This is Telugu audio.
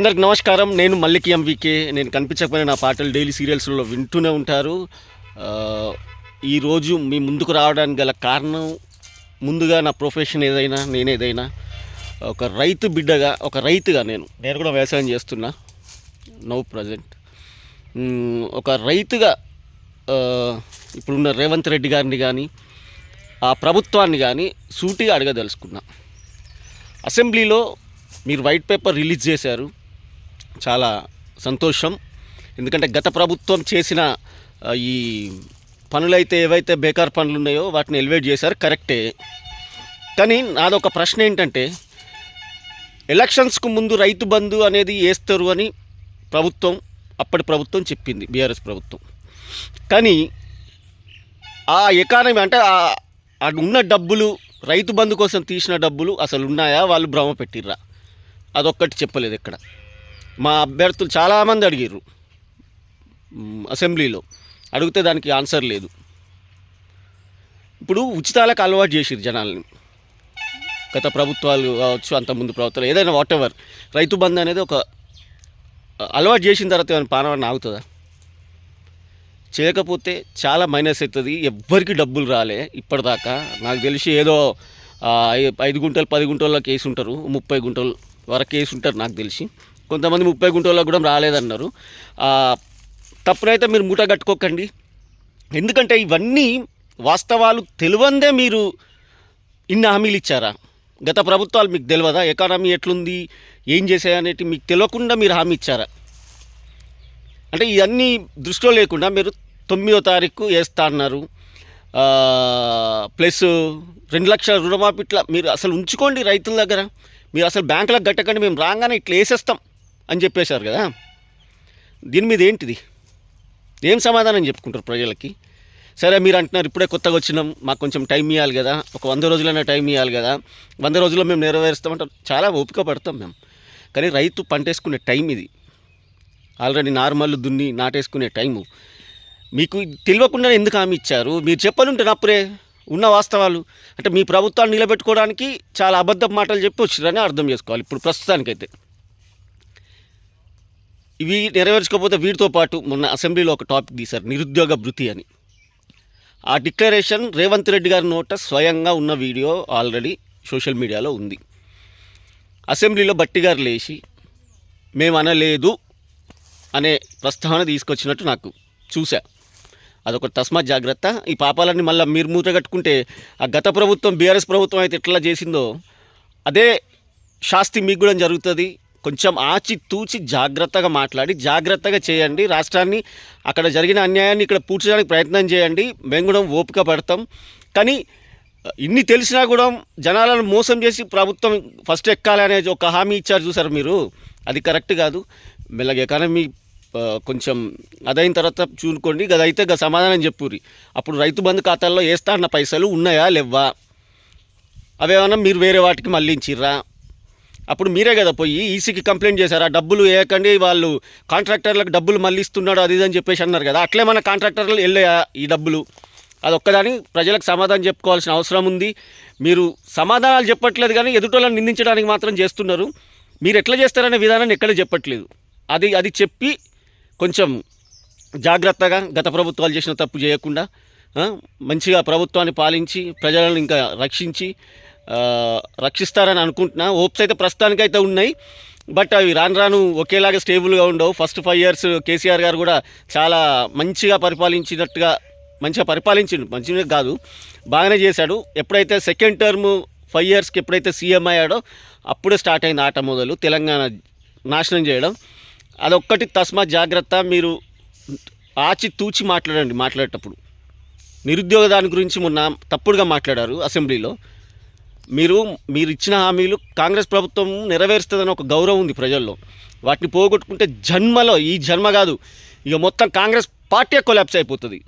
అందరికి నమస్కారం. నేను మల్లికి ఎంవికే నేను కనిపించకపోయిన నా పాటలు డైలీ సీరియల్స్లో వింటూనే ఉంటారు. ఈరోజు మీ ముందుకు రావడానికి గల కారణం ముందుగా నా ప్రొఫెషన్ ఏదైనా నేను ఏదైనా ఒక రైతు బిడ్డగా ఒక రైతుగా నేను నేను కూడా వ్యవసాయం చేస్తున్నా. Now present. ఒక రైతుగా ఇప్పుడున్న రేవంత్ రెడ్డి గారిని కానీ ఆ ప్రభుత్వాన్ని కానీ సూటిగా అడగదలుచుకున్నా. అసెంబ్లీలో మీరు వైట్ పేపర్ రిలీజ్ చేశారు. చాలా సంతోషం. ఎందుకంటే గత ప్రభుత్వం చేసిన ఈ పనులైతే ఏవైతే బేకార్ పనులు ఉన్నాయో వాటిని ఎలివేట్ చేశారు కరెక్టే. కానీ నాదొక ప్రశ్న ఏంటంటే ఎలక్షన్స్కు ముందు రైతు బంధు అనేది వేస్తారు అని ప్రభుత్వం అప్పటి ప్రభుత్వం చెప్పింది బీఆర్ఎస్ ప్రభుత్వం. కానీ ఆ ఎకానమీ అంటే ఆ- ఉన్న డబ్బులు రైతు బంధు కోసం తీసిన డబ్బులు అసలు ఉన్నాయా వాళ్ళు భ్రమ పెట్టిర్రా. అదొక్కటి చెప్పలేదు ఇక్కడ మా అభ్యర్థులు చాలామంది అడిగిర్రు అసెంబ్లీలో. అడిగితే దానికి ఆన్సర్ లేదు. ఇప్పుడు ఉచితాలకు అలవాటు చేసిరు జనాల్ని. గత ప్రభుత్వాలు కావచ్చు అంతకుముందు ప్రభుత్వాలు ఏదైనా వాట్ ఎవర్ రైతు బంధు అనేది ఒక అలవాటు చేసిన తర్వాత ఏమైనా పానవాడిని ఆగుతుందా చేయకపోతే చాలా మైనస్ అవుతుంది. ఎవ్వరికి డబ్బులు రాలే ఇప్పటిదాకా. నాకు తెలిసి ఏదో ఐదు గుంటలు పది గుంటల్లో కేసు ఉంటారు ముప్పై గుంటలు వరకు కేసు ఉంటారు నాకు తెలిసి. కొంతమంది ముప్పై గుంటల్లో కూడా రాలేదన్నారు. తప్పునైతే మీరు మూట కట్టుకోకండి. ఎందుకంటే ఇవన్నీ వాస్తవాలు తెలివందే మీరు ఇన్ని హామీలు ఇచ్చారా? గత ప్రభుత్వాలు మీకు తెలియదా? ఎకానమీ ఎట్లుంది? ఏం చేసాయనేటి మీకు తెలియకుండా మీరు హామీ ఇచ్చారా? అంటే ఇవన్నీ దృష్టిలో లేకుండా మీరు తొమ్మిదో తారీఖు వేస్తా అన్నారు. ప్లస్ రెండు లక్షల రుణమాఫీ ఇట్లా మీరు అసలు ఉంచుకోండి రైతుల దగ్గర. మీరు అసలు బ్యాంకులకు కట్టకండి మేము రాగానే ఇట్లా వేసేస్తాం. అని చెప్పేశారు కదా. దీని మీద ఏంటిది? ఏం సమాధానం చెప్పుకుంటారు ప్రజలకి? సరే మీరు అంటున్నారు ఇప్పుడే కొత్తగా వచ్చినాం మాకు కొంచెం టైం ఇవ్వాలి కదా ఒక వంద రోజులైనా టైం ఇవ్వాలి కదా వంద రోజుల్లో మేము నెరవేరుస్తామంటారు చాలా ఓపిక పడతాం మేము. కానీ రైతు పంటేసుకునే టైం ఇది. ఆల్రెడీ నార్మల్ దున్ని నాటేసుకునే టైము. మీకు తెలియకుండా ఎందుకు హామీ ఇచ్చారు? మీరు చెప్పాలంటే నప్పుడే ఉన్న వాస్తవాలు. అంటే మీ ప్రభుత్వాన్ని నిలబెట్టుకోవడానికి చాలా అబద్ధపు మాటలు చెప్పి వచ్చిరని అర్థం చేసుకోవాలి. ఇప్పుడు ప్రస్తుతానికైతే. ఇవి నెరవేర్చుకోకపోతే వీటితో పాటు మొన్న అసెంబ్లీలో ఒక టాపిక్ తీశారు నిరుద్యోగ భృతి అని. ఆ డిక్లరేషన్ రేవంత్ రెడ్డి గారి నోట స్వయంగా ఉన్న వీడియో ఆల్రెడీ సోషల్ మీడియాలో ఉంది. అసెంబ్లీలో బట్టి గారు లేచి మేము అనలేదు అనే ప్రస్తావన తీసుకొచ్చినట్టు నాకు చూశా. అదొక తస్మాత్ జాగ్రత్త. ఈ పాపాలన్నీ మళ్ళీ మీరు మూత కట్టుకుంటే ఆ గత ప్రభుత్వం బీఆర్ఎస్ ప్రభుత్వం అయితే ఎట్లా చేసిందో అదే శాస్తి మీకు కూడా జరుగుతుంది. కొంచెం ఆచి తూచి జాగ్రత్తగా మాట్లాడి జాగ్రత్తగా చేయండి. రాష్ట్రాన్ని అక్కడ జరిగిన అన్యాయాన్ని ఇక్కడ పూడ్చడానికి ప్రయత్నం చేయండి. మేము కూడా ఓపిక పడతాం. కానీ ఇన్ని తెలిసినా కూడా జనాలను మోసం చేసి ప్రభుత్వం ఫస్ట్ ఎక్కాలి ఒక హామీ ఇచ్చారు చూసారు మీరు? అది కరెక్ట్ కాదు. మెల్లగా ఎకానమీ కొంచెం అదైన తర్వాత చూనుకోండి గదైతే గ సమాధానం చెప్పుర్రి. అప్పుడు రైతు బంధు ఖాతాల్లో వేస్తా అన్న పైసలు ఉన్నాయా లేవా అవేమన్నా మీరు వేరే వాటికి మళ్ళించిర్రా? అప్పుడు మీరే కదా పోయి ఈసీకి కంప్లైంట్ చేశారు? ఆ డబ్బులు వేయకండి వాళ్ళు కాంట్రాక్టర్లకు డబ్బులు మళ్ళీ ఇస్తున్నాడు అది ఇది అని చెప్పేసి అన్నారు కదా. అట్లే మన కాంట్రాక్టర్లు వెళ్ళాయా ఈ డబ్బులు? అది ఒక్కదాని ప్రజలకు సమాధానం చెప్పుకోవాల్సిన అవసరం ఉంది. మీరు సమాధానాలు చెప్పట్లేదు కానీ ఎదుటోళ్ళని నిందించడానికి మాత్రం చేస్తున్నారు. మీరు ఎట్లా చేస్తారనే విధానాన్ని ఎక్కడ చెప్పట్లేదు. అది అది చెప్పి కొంచెం జాగ్రత్తగా గత ప్రభుత్వాలు చేసిన తప్పు చేయకుండా మంచిగా ప్రభుత్వాన్ని పాలించి ప్రజలను ఇంకా రక్షించి రక్షిస్తారని అనుకుంటున్నా. హోప్స్ అయితే ప్రస్తుతానికైతే ఉన్నాయి. బట్ అవి రాను రాను ఒకేలాగా స్టేబుల్గా ఉండవు. ఫస్ట్ ఫైవ్ ఇయర్స్ కేసీఆర్ గారు కూడా చాలా మంచిగా పరిపాలించినట్టుగా మంచిగా పరిపాలించిండు. మంచిగా కాదు. బాగానే చేశాడు. ఎప్పుడైతే సెకండ్ టర్మ్ ఫైవ్ ఇయర్స్కి ఎప్పుడైతే సీఎం అయ్యాడో అప్పుడే స్టార్ట్ అయింది ఆట మొదలు. తెలంగాణ నాశనం చేయడం. అదొక్కటి తస్మా జాగ్రత్త. మీరు ఆచి తూచి మాట్లాడండి మాట్లాడేటప్పుడు. నిరుద్యోగ దాని గురించి మొన్న తప్పుడుగా మాట్లాడారు అసెంబ్లీలో. మీరు మీరు ఇచ్చిన హామీలు కాంగ్రెస్ ప్రభుత్వం నెరవేరుస్తుందని ఒక గౌరవం ఉంది ప్రజల్లో. వాటిని పోగొట్టుకుంటే జన్మలో ఈ జన్మ కాదు. ఇక మొత్తం కాంగ్రెస్ పార్టీ కొలాప్స్ అయిపోతుంది.